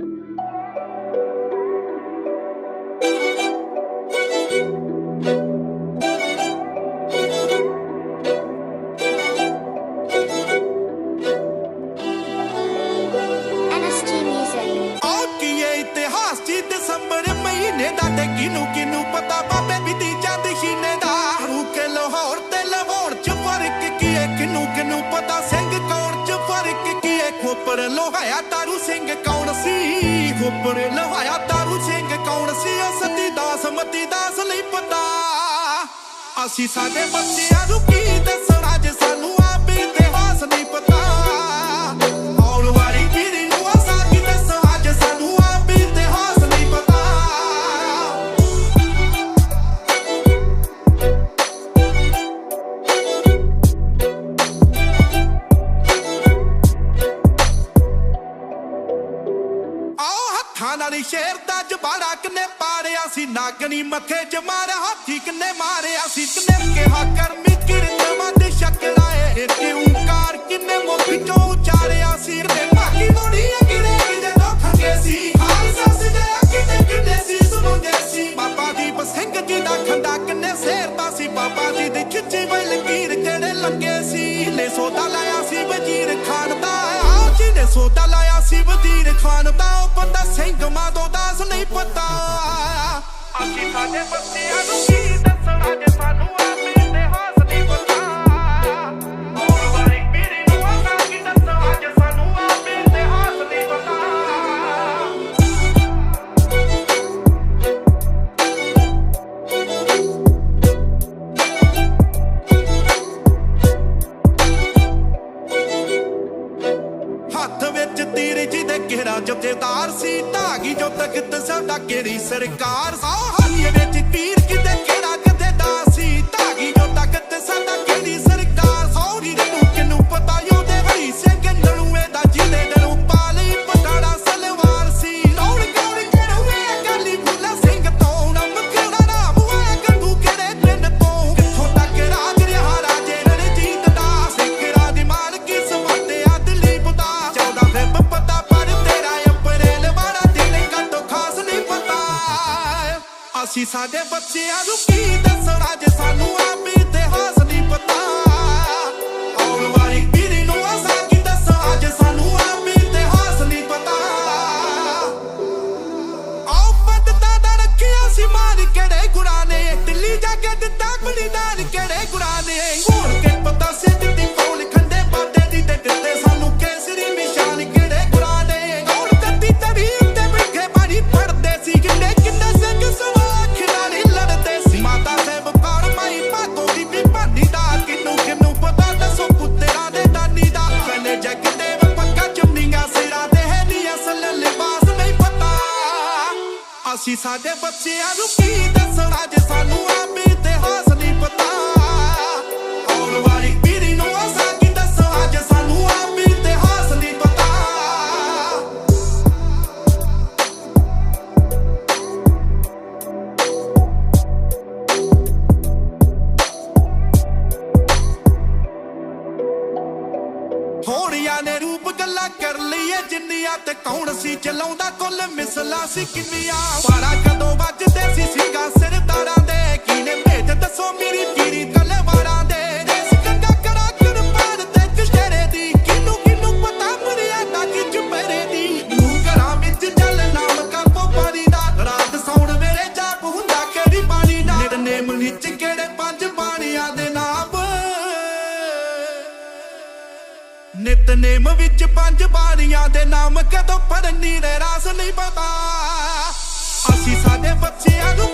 NSG ਇਤਿਹਾਸ ਦਸੰਬਰ ਮਹੀਨੇ ਦਾ ਤੇ ਕਿਨੂੰ ਕਿਨੂੰ ਪਤਾ ਬਾਬੇ ਬੀਤੀ ਜਦ ਸ਼ੀਨੇ ਲਾਹੌਰ ਤੇ ਲਾਹੌਰ ਚ ਫ਼ਰਕ ਕੀ ਹੈ ਕਿਨੂੰ ਪਤਾ ਸਿੰਘ ਕੌਣ ਚ ਫ਼ਰਕ ਕੀ ਹੈ ਲੋਹਾਇਆ ਤਾਰੂ ਸਿੰਘ ਕੌਣ ਸੀ ਖੋਪਰ ਤਾਰੂ ਸਿੰਘ ਕੌਣ ਸੀ? ਉਹ ਸਤੀ ਦਾਸ, ਮਤੀ ਦਾਸ ਲਈ ਪਤਾ। ਅਸੀਂ ਸਾਡੇ ਬੱਚਿਆਂ ਨੂੰ ਕੀ ਦੱਸ? ਹੱਥਾਂ ਸ਼ੇਰ ਦਾ ਜਬਾੜਾ ਕਿਨੇ ਪਾੜਿਆ ਸੀ, ਨਾਗਣੀ ਮੱਥੇ ਚ ਹਾਥੀ ਕਿਨੇ ਮਾਰਿਆ ਸੀ, ਕਿਨੇ ਕਿਹਾ ਕਰਮੀ ਕਿਰਤ ਮਦ ਸ਼ਕੜਾਏ ਇੱਕ ਓੰਕਾਰ ਕਿਨੇ ਮੁਖ ਚੋਂ ਉਚਾਰਿਆ ਸੀ, ਤੇ ਬਾਕੀ ਮੋੜੀ ਕਿਨੇ ਕਿਨੇ ਦੁੱਖ ਕੇ ਸੀ? ਖਾਲਸਾ ਸਜਿਆ ਕਿਨੇ ਕਿਨੇ ਸੀ ਸੁਣਦੇ ਸੀ। ਬਾਬਾ ਦੀਪ ਸਿੰਘ ਜੀ ਦਾ ਖੰਡਾ ਕਿਨੇ ਸੇਰਦਾ ਸੀ, ਬਾਬਾ ਜੀ ਦੀ ਖਿੱਚੀ ਹੋਈ ਲਕੀਰ ਕਿਹੜੇ ਲੱਗੇ ਸੀ ਲੈ ਸੋਦਾ ਲਾਇਆ ਸੀ ਵਜ਼ੀਰ ਖਾਨ ਦਾ ਆਓ ਜੀ ਸੋਦਾ ਲਾਇਆ ਸੀ ਵਜ਼ੀਰ ਖਾਨ ਦਾ। ਉਹ ਸਿੰਘ ਮਾਦੋ ਦਾਸ ਨਹੀਂ ਪਤਾ। ਅਸੀਂ ਸਾਡੇ ਬੱਚਿਆਂ ਨੂੰ ਕੀ ਦੱਸਣਾ ਜੇ ਸਾਨੂੰ ਜਥੇਦਾਰ ਸੀ ਢਾਗੀ ਜੋ ਤਖਤ ਸਾਡਾ ਕਿਹੜੀ ਸਰਕਾਰ? ਸਾਹ ਹਾਲੀਏ ਵਿੱਚ ਤੀਰ ਕਿਤੇ ਅਸੀਂ ਸਾਡੇ ਬੱਚਿਆਂ ਨੂੰ ਕੀ ਦੱਸਣਾ ਜੇ ਸਾਨੂੰ ਆਪ ਇਤਿਹਾਸ ਨਹੀਂ ਪਤਾ? ਆਉਣ ਵਾਲੀ ਪੀੜ੍ਹੀ ਨੂੰ ਅਸਾਂ ਕੀ ਦੱਸਾਂ ਜੇ ਸਾਨੂੰ ਆਪ ਇਤਿਹਾਸ ਨਹੀਂ ਪਤਾ? ਆਓ ਪੱਟਦਾ ਦਾ ਰੱਖਿਆ ਸੀ ਮਾਰ ਕਿਹੜੇ ਗੁਰਾਂ ਨੇ? ਦਿੱਲੀ ਜਾ ਕੇ ਦਿੱਤਾ ਬਲੀਦਾਨ ਕਿਹੜੇ ਅਸੀਂ ਸਾਡੇ ਬੱਚਿਆਂ ਨੂੰ ਕੀ ਦੱਸਣਾ ਜੇ ਸਾਨੂੰ ਆਪ ਹੋੜੀਆਂ ਨੇ ਰੂਪ ਗੱਲਾਂ ਕਰ ਲਈਏ ਜਿੰਨੀਆਂ ਤੇ ਕੌਣ ਸੀ ਚਲਾਉਂਦਾ ਕੁੱਲ ਮਿਸਲਾ ਸੀ ਕਿੰਨੀਆਂ? ਪਾਰਾ ਕਦੋਂ ਨਿਤਨੇਮ ਵਿੱਚ ਪੰਜ ਬਾਣੀਆਂ ਦੇ ਨਾਮ ਕਦੋਂ ਪੜਨੀ ਦੇ ਰਾਸ ਨਹੀਂ ਪਤਾ। ਅਸੀਂ ਸਾਡੇ ਬੱਚਿਆਂ ਨੂੰ